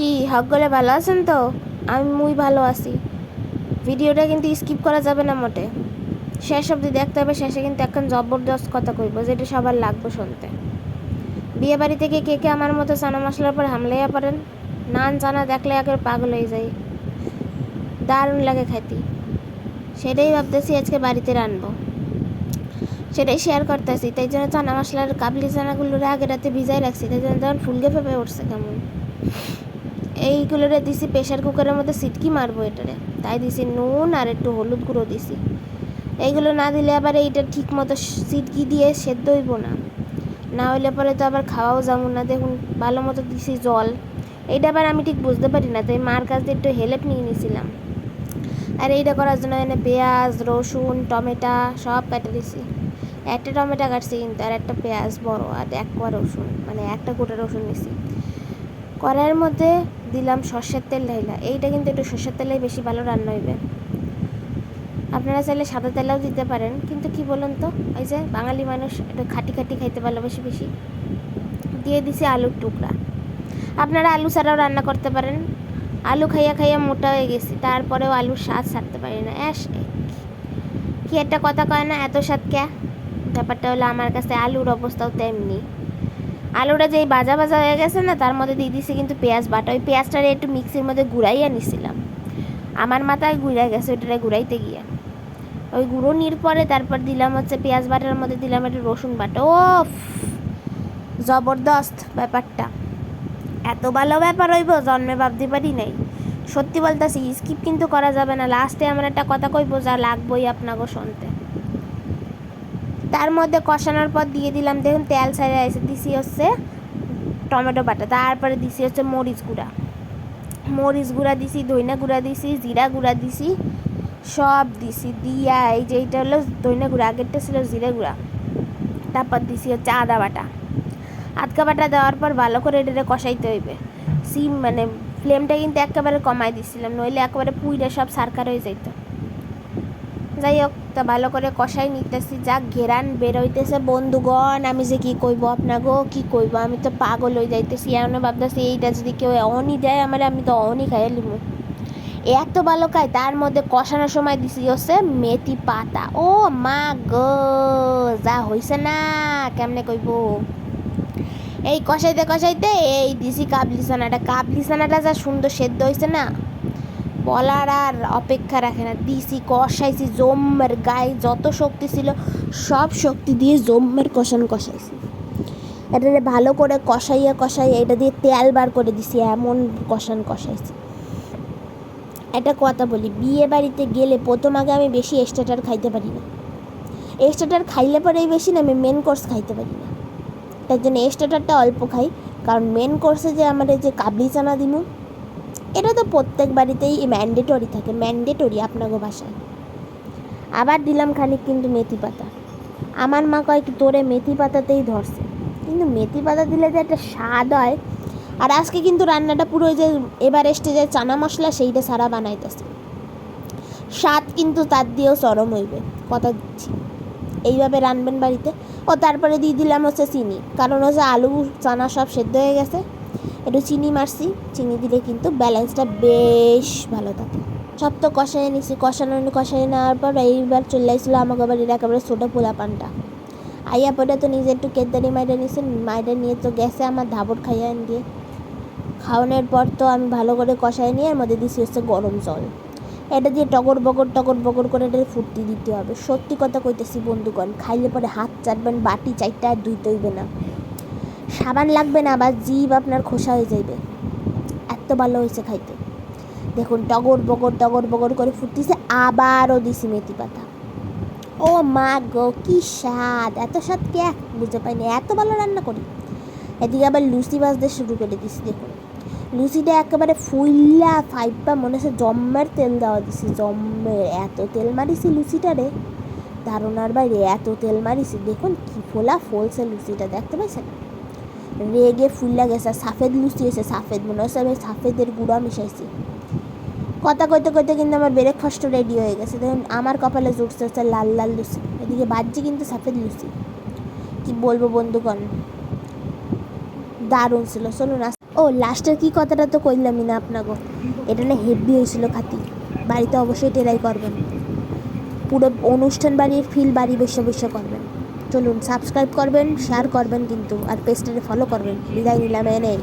কি সকলে ভালো আছেন তো? আমি মুই ভালো আছি। ভিডিওটা কিন্তু স্কিপ করা যাবে না মোটে। শেষ অবধি দেখতে হবে, শেষে কিন্তু এখন জবরদস্ত কথা কইব, যেটা সবার লাগবে শুনতে। বিয়ে বাড়ি থেকে কে কে আমার মতো চানা মশলার পর হামলাইয়া পারেন নান চানা দেখলে একের পাগল হয়ে যায় দারুণ লাগে খাইতে। সেটাই ভাবতেছি আজকে বাড়িতে রানবো। সেটাই শেয়ার করতেছি, তাই জন্য চানা মশলার কাবলি চানাগুলোরে আগে রাতে ভিজাই রাখছি, তাই জন্য তখন ফুলকে ফেপে উঠছে কেমন। এইগুলোরে দিছি প্রেশার কুকারের মধ্যে সিটকি মারবো এটারে। তাই দিছি নুন আর একটু হলুদ গুঁড়ো দিছি। এইগুলো না দিলে আবার এইটা ঠিক মতো সিটকি দিয়ে সেদ্ধ হইব না। না হইলে পরে তো আবার খাওয়াও যাব না। দেখুন ভালো মতো দিছি জল। এইটা আবার আমি ঠিক বুঝতে পারি না, তাই মার কাছ দিয়ে একটু হেল্প নিয়ে নিয়েছিলাম আর এইটা করার জন্য এনে পেঁয়াজ, রসুন, টমেটো সব কেটে দিছি। একটা টমেটো কাটছি কিন্তু, আর একটা পেঁয়াজ বড়, আর এক কোয়া রসুন মানে একটা গোটা রসুন নিছি। কড়াইয়ের মধ্যে দিলাম সর্ষের তেল ঢাইলা। এইটা কিন্তু একটু সর্ষের তেলে বেশি ভালো রান্না হইবে। আপনারা চাইলে সাদা তেলেও দিতে পারেন, কিন্তু কি বলুন তো? ওই যে বাঙালি মানুষ একটু খাটি খাটি খাইতে ভালোবাসে বেশি। দিয়ে দিছি আলুর টুকরা। আপনারা আলু ছাড়াও রান্না করতে পারেন। আলু খাইয়া খাইয়া মোটা হয়ে গেছি, তারপরেও আলুর স্বাদ ছাড়তে পারি না। অ্যাশ কি একটা কথা কয় না, এত স্বাদ ক্যা? ব্যাপারটা হলো আমার কাছে আলুর অবস্থাও তেমনি। আলুটা যেই বাজা বাজা হয়ে গেছে না, তার মধ্যে দিয়ে দিছি কিন্তু পেঁয়াজ বাটা। ওই পেঁয়াজটারে একটু মিক্সির মধ্যে গুড়াইয়া নিছিলাম। আমার মাথায় গুড়াই গেছে, ওইটারে গুড়াইতে গিয়ে। ওই গুঁড়ো নির পরে তারপর দিলাম হচ্ছে পেঁয়াজ বাটার মধ্যে দিলাম একটু রসুন বাটা। ও জবরদস্ত ব্যাপারটা। এত ভালো ব্যাপার হইব, জন্মে ভাবতে পারি নাই। সত্যি বলতেছি স্কিপ কিন্তু করা যাবে না। লাস্টে আমার একটা কথা কইবো, যা লাগবোই আপনাকে শুনতে। তার মধ্যে কষানোর পর দিয়ে দিলাম, দেখুন তেল ছাড়ে এসে দিছি হচ্ছে টমেটো বাটা, তারপরে দিছি হচ্ছে মরিচ গুঁড়া। মরিচ গুঁড়া দিছি, ধইনা গুঁড়া দিছি, জিরা গুঁড়া দিছি, সব দিছি, দিয়া এই যে এইটা হলো ধইনা গুঁড়া, আগেরটা ছিল জিরা গুঁড়া। তারপর দিছি হচ্ছে আদা বাটা। আদকা বাটা দেওয়ার পর ভালো করে এটাতে কষাইতে হইবে। সিম মানে ফ্লেমটা কিন্তু একেবারে কমাই দিছিলাম, নইলে একেবারে পুইটা সব সারকার হয়ে যাইত। যাই হোক তা ভালো করে কষাই নিতেছি। যা ঘেরান বেরোইতেছে বন্ধুগণ। আমি যে কি কইব আপনাগো? কি কইব? আমি তো পাগল হয়ে যাইতেছি। এমন ভাবতেছি এইটা যদি কেউ অনই দেয় আমার, আমি তো অনই খাইয়ে লিমু। এত ভালো খাই তার মধ্যে কষানোর সময় দিছি হচ্ছে মেথি পাতা। ও মা গো, যা হইছে না, কেমনে কইব? এই কষাইতে কষাইতে এই দিছি কাবলি সানাটা কাবলি সানাটা যা সুন্দর সেদ্ধ হয়েছে না। বলার আর অপেক্ষা রাখে না। দিছি, কষাইছি, জম্মের গায়ে যত শক্তি ছিল, সব শক্তি দিয়ে জম্মের কষান কষাইছি। এটাতে ভালো করে কষাইয়া কষাইয়া এটা দিয়ে তেল বার করে দিছি, এমন কষান কষাইছি। একটা কথা বলি, বিয়ে বাড়িতে গেলে প্রথম আগে আমি বেশি স্টার্টার খাইতে পারি না। এক্সট্রাটার খাইলে পরেই বেশি না, আমি মেন কোর্স খাইতে পারি না। তাই জন্য স্টার্টারটা অল্প খাই, কারণ মেন কোর্সে যে আমাদের যে কাবলি চানা দিমু এটা তো প্রত্যেক বাড়িতেই ম্যান্ডেটরি থাকে ম্যান্ডেটরি আপনাকে ভাষায়। আবার দিলাম খানিক কিন্তু মেথি পাতা। আমার মা কয় কি, তোরে মেথি পাতাতেই ধরছে। কিন্তু মেথি পাতা দিলে যে একটা স্বাদ হয়, আর আজকে কিন্তু রান্নাটা পুরো যে এবার যে চানা মশলা, সেইটা সারা বানাইতেছে। স্বাদ কিন্তু তার দিয়েও চরম হইবে, কথা দিচ্ছি। এইভাবে রানবেন বাড়িতে। ও তারপরে দিয়ে দিলাম হচ্ছে চিনি, কারণ হচ্ছে আলু চানা সব সেদ্ধ হয়ে গেছে। একটু চিনি মারছি, চিনি দিলে কিন্তু ব্যালেন্সটা বেশ ভালো থাকে। সব তো কষাই নিছি, কষানো কষাই নেওয়ার পর এইবার চলে আসছিল আমাকে বাড়ির একেবারে ছোটো পোলা পানটা আইয়া পরে তো নিজে একটু কেদারি মাইডা নিছে মাইডা নিয়ে তো গেছে আমার ধাবর খাইয়া দিয়ে। খাওয়ানোর পর তো আমি ভালো করে কষাই নিয়ে এর মধ্যে দিছি হচ্ছে গরম জল। এটা দিয়ে টগর বগর টগর বগর করে এটা ফুটতে দিতে হবে। সত্যি কথা কইতেছি বন্ধুগণ, খাইলে পরে হাত চাটবেন, বাটি চারটা আর ধুইতে হইবে না। সাবান লাগবে না আবার জিভ আপনার খোসা হয়ে যাইবে। এত ভালো হয়েছে খাইতে। দেখুন, টগর বগর টগর বগর করে ফুটতেছে, আবারও দিছি মেথি পাতা। ও মা গো, কি স্বাদ! এত স্বাদ কে? বুঝতে পাইনি এত ভালো রান্না করি। এদিকে আবার লুচি বাজতে শুরু করে দিছি, দেখুন। লুচিটা একেবারে ফুইল্লা ফাইপা মনে হচ্ছে জম্মের তেল দেওয়া দিছি, জম্মের। এত তেল মারিছি লুচিটারে ধারণার বাইরে এত তেল মারিছি। দেখুন, কি ফোলা ফলছে লুচিটা, দেখতে পাইছেন? রেগে ফুল্লা গেছে সাফেদ লুচি হয়েছে সাফেদ মনে হচ্ছে আমি সাফেদের গুঁড়া মিশাইছি। কথা কইতে কইতে কিন্তু আমার ব্রেকফাস্ট রেডি হয়ে গেছে। দেখুন আমার কপালে জুটছে হচ্ছে লাল লাল লুচি। এদিকে বাজছে কিন্তু সাফেদ লুচি। কি বলব বন্ধুগণ? দারুণ ছিল, চলুন ও, লাস্টের কি কথাটা তো কইলামই না আপনাকে এটা না হেভি হয়েছিল খাতি। বাড়িতে অবশ্যই টেরাই করবেন। পুরো অনুষ্ঠান বাড়ির ফিল বাড়ি বসে বসে করবেন। চলুন সাবস্ক্রাইব করবেন শেয়ার করবেন কিন্তু আর পেজটাকে ফলো করবেন। বিদায় নিলাম এনেই